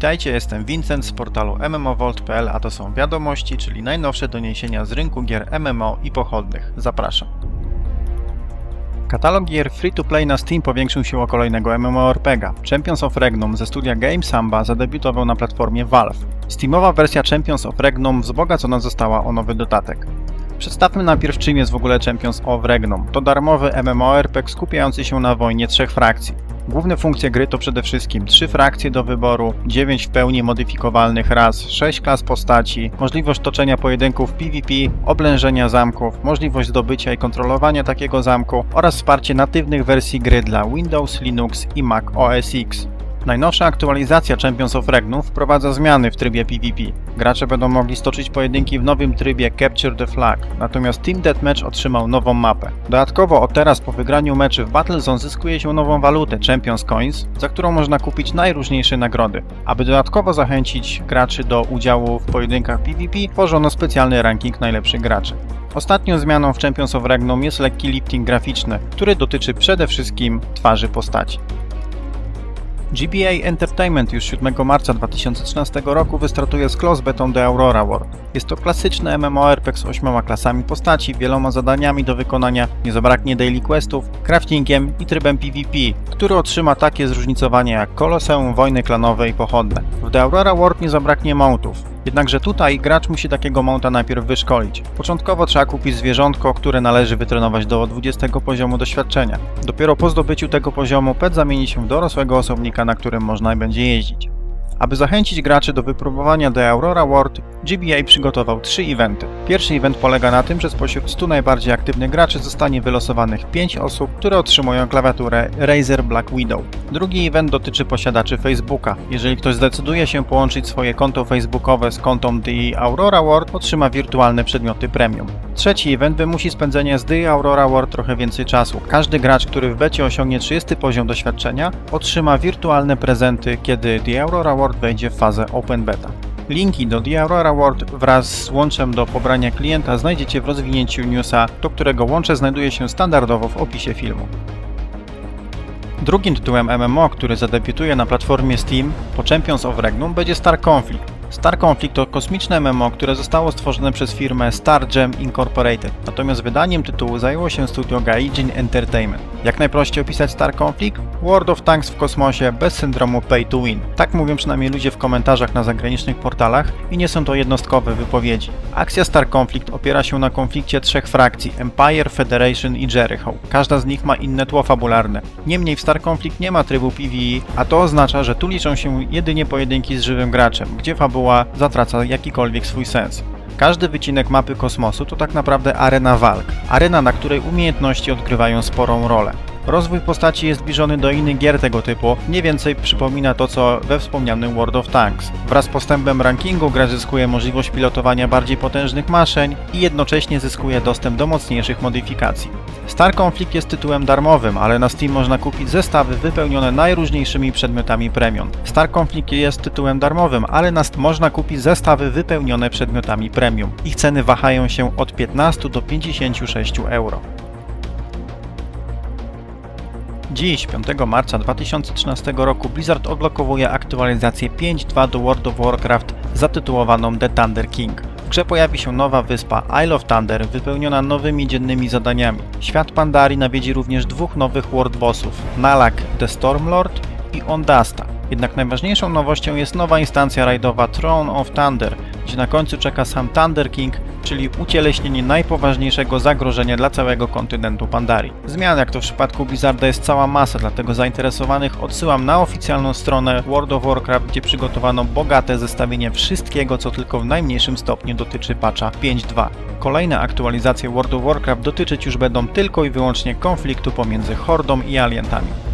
Witajcie, jestem Vincent z portalu MMOVolt.pl, a to są wiadomości, czyli najnowsze doniesienia z rynku gier MMO i pochodnych. Zapraszam. Katalog gier free-to-play na Steam powiększył się o kolejnego MMORPGa. Champions of Regnum ze studia Game Samba zadebiutował na platformie Valve. Steamowa wersja Champions of Regnum wzbogacona została o nowy dodatek. Przedstawmy najpierw czym jest w ogóle Champions of Regnum. To darmowy MMORPG skupiający się na wojnie trzech frakcji. Główne funkcje gry to przede wszystkim trzy frakcje do wyboru, 9 w pełni modyfikowalnych ras, 6 klas postaci, możliwość toczenia pojedynków PvP, oblężenia zamków, możliwość zdobycia i kontrolowania takiego zamku oraz wsparcie natywnych wersji gry dla Windows, Linux i Mac OS X. Najnowsza aktualizacja Champions of Regnum wprowadza zmiany w trybie PvP. Gracze będą mogli stoczyć pojedynki w nowym trybie Capture the Flag, natomiast Team Deathmatch otrzymał nową mapę. Dodatkowo od teraz po wygraniu meczy w Battlezone zyskuje się nową walutę Champions Coins, za którą można kupić najróżniejsze nagrody. Aby dodatkowo zachęcić graczy do udziału w pojedynkach PvP, tworzono specjalny ranking najlepszych graczy. Ostatnią zmianą w Champions of Regnum jest lekki lifting graficzny, który dotyczy przede wszystkim twarzy postaci. GBA Entertainment już 7 marca 2013 roku wystartuje z Close Betą The Aurora World. Jest to klasyczny MMORPG z ośmioma klasami postaci, wieloma zadaniami do wykonania, nie zabraknie daily questów, craftingiem i trybem PvP, który otrzyma takie zróżnicowanie jak Koloseum, wojny klanowe i pochodne. W The Aurora World nie zabraknie mountów, Jednakże tutaj gracz musi takiego mounta najpierw wyszkolić. Początkowo trzeba kupić zwierzątko, które należy wytrenować do 20 poziomu doświadczenia. Dopiero po zdobyciu tego poziomu pet zamieni się w dorosłego osobnika, na którym można będzie jeździć. Aby zachęcić graczy do wypróbowania The Aurora World, GBA przygotował trzy eventy. Pierwszy event polega na tym, że spośród 100 najbardziej aktywnych graczy zostanie wylosowanych 5 osób, które otrzymują klawiaturę Razer Black Widow. Drugi event dotyczy posiadaczy Facebooka. Jeżeli ktoś zdecyduje się połączyć swoje konto facebookowe z kontem The Aurora World, otrzyma wirtualne przedmioty premium. Trzeci event wymusi spędzenie z The Aurora World trochę więcej czasu. Każdy gracz, który w becie osiągnie 30 poziom doświadczenia, otrzyma wirtualne prezenty, kiedy The Aurora World wejdzie w fazę Open Beta. Linki do The Aurora World wraz z łączem do pobrania klienta znajdziecie w rozwinięciu newsa, do którego łącze znajduje się standardowo w opisie filmu. Drugim tytułem MMO, który zadebiutuje na platformie Steam po Champions of Regnum będzie Star Conflict. Star Conflict to kosmiczne MMO, które zostało stworzone przez firmę Stargem Incorporated. Natomiast wydaniem tytułu zajęło się studio Gaijin Entertainment. Jak najprościej opisać Star Conflict? World of Tanks w kosmosie bez syndromu pay to win. Tak mówią przynajmniej ludzie w komentarzach na zagranicznych portalach i nie są to jednostkowe wypowiedzi. Akcja Star Conflict opiera się na konflikcie trzech frakcji Empire, Federation i Jericho. Każda z nich ma inne tło fabularne. Niemniej w Star Conflict nie ma trybu PvE, a to oznacza, że tu liczą się jedynie pojedynki z żywym graczem, gdzie fabuła zatraca jakikolwiek swój sens. Każdy wycinek mapy kosmosu to tak naprawdę arena walk, arena, na której umiejętności odgrywają sporą rolę. Rozwój postaci jest zbliżony do innych gier tego typu, mniej więcej przypomina to co we wspomnianym World of Tanks. Wraz z postępem rankingu gra zyskuje możliwość pilotowania bardziej potężnych maszyn i jednocześnie zyskuje dostęp do mocniejszych modyfikacji. Star Conflict jest tytułem darmowym, ale na Steam można kupić zestawy wypełnione najróżniejszymi przedmiotami premium. Star Conflict jest tytułem darmowym, ale na Steam można kupić zestawy wypełnione przedmiotami premium. Ich ceny wahają się od 15 do 56 euro. Dziś, 5 marca 2013 roku, Blizzard odblokowuje aktualizację 5.2 do World of Warcraft zatytułowaną The Thunder King. W grze pojawi się nowa wyspa Isle of Thunder, wypełniona nowymi dziennymi zadaniami. Świat Pandarii nawiedzi również dwóch nowych world bossów, Nalak the Stormlord i Ondasta. Jednak najważniejszą nowością jest nowa instancja rajdowa Throne of Thunder, gdzie na końcu czeka sam Thunder King, czyli ucieleśnienie najpoważniejszego zagrożenia dla całego kontynentu Pandarii. Zmian, jak to w przypadku Blizzarda, jest cała masa, dlatego zainteresowanych odsyłam na oficjalną stronę World of Warcraft, gdzie przygotowano bogate zestawienie wszystkiego, co tylko w najmniejszym stopniu dotyczy patcha 5.2. Kolejne aktualizacje World of Warcraft dotyczyć już będą tylko i wyłącznie konfliktu pomiędzy Hordą i aliantami.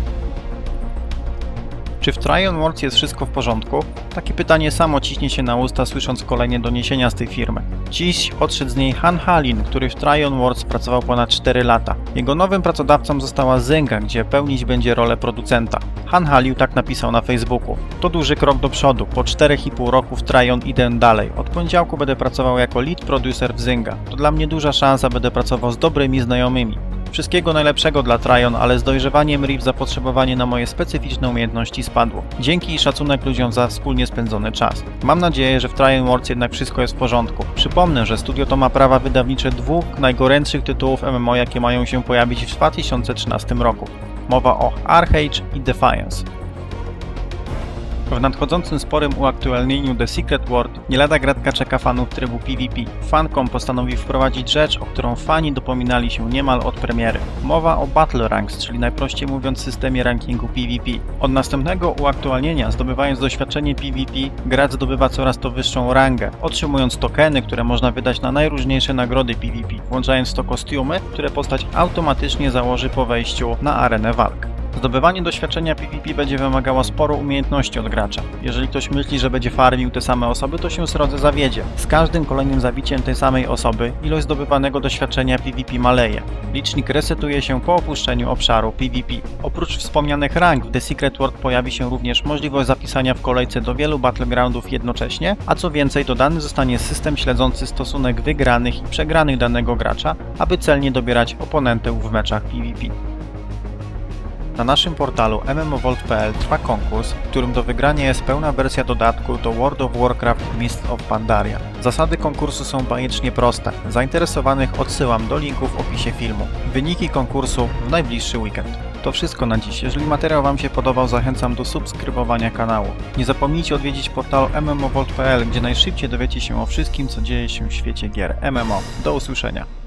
Czy w Tryon Worlds jest wszystko w porządku? Takie pytanie samo ciśnie się na usta, słysząc kolejne doniesienia z tej firmy. Dziś odszedł z niej Han Halin, który w Tryon Worlds pracował ponad 4 lata. Jego nowym pracodawcą została Zynga, gdzie pełnić będzie rolę producenta. Han Haliu tak napisał na Facebooku. To duży krok do przodu. Po 4,5 roku w Tryon idę dalej. Od poniedziałku będę pracował jako lead producer w Zynga. To dla mnie duża szansa, będę pracował z dobrymi znajomymi. Wszystkiego najlepszego dla Tryon, ale z dojrzewaniem Riv zapotrzebowanie na moje specyficzne umiejętności spadło. Dzięki i szacunek ludziom za wspólnie spędzony czas. Mam nadzieję, że w Tryon Worlds jednak wszystko jest w porządku. Przypomnę, że studio to ma prawa wydawnicze dwóch najgorętszych tytułów MMO, jakie mają się pojawić w 2013 roku. Mowa o Archage i Defiance. W nadchodzącym sporym uaktualnieniu The Secret World nie lada gratka czeka fanów trybu PvP. Fancom postanowił wprowadzić rzecz, o którą fani dopominali się niemal od premiery. Mowa o Battle Ranks, czyli najprościej mówiąc systemie rankingu PvP. Od następnego uaktualnienia, zdobywając doświadczenie PvP, gracz zdobywa coraz to wyższą rangę, otrzymując tokeny, które można wydać na najróżniejsze nagrody PvP, włączając to kostiumy, które postać automatycznie założy po wejściu na arenę walk. Zdobywanie doświadczenia PvP będzie wymagało sporo umiejętności od gracza. Jeżeli ktoś myśli, że będzie farmił te same osoby, to się srodze zawiedzie. Z każdym kolejnym zabiciem tej samej osoby ilość zdobywanego doświadczenia PvP maleje. Licznik resetuje się po opuszczeniu obszaru PvP. Oprócz wspomnianych rank w The Secret World pojawi się również możliwość zapisania w kolejce do wielu battlegroundów jednocześnie, a co więcej dodany zostanie system śledzący stosunek wygranych i przegranych danego gracza, aby celnie dobierać oponentów w meczach PvP. Na naszym portalu mmovolt.pl trwa konkurs, w którym do wygrania jest pełna wersja dodatku do World of Warcraft Mist of Pandaria. Zasady konkursu są bajecznie proste. Zainteresowanych odsyłam do linku w opisie filmu. Wyniki konkursu w najbliższy weekend. To wszystko na dziś. Jeżeli materiał Wam się podobał, zachęcam do subskrybowania kanału. Nie zapomnijcie odwiedzić portalu mmovolt.pl, gdzie najszybciej dowiecie się o wszystkim, co dzieje się w świecie gier MMO. Do usłyszenia.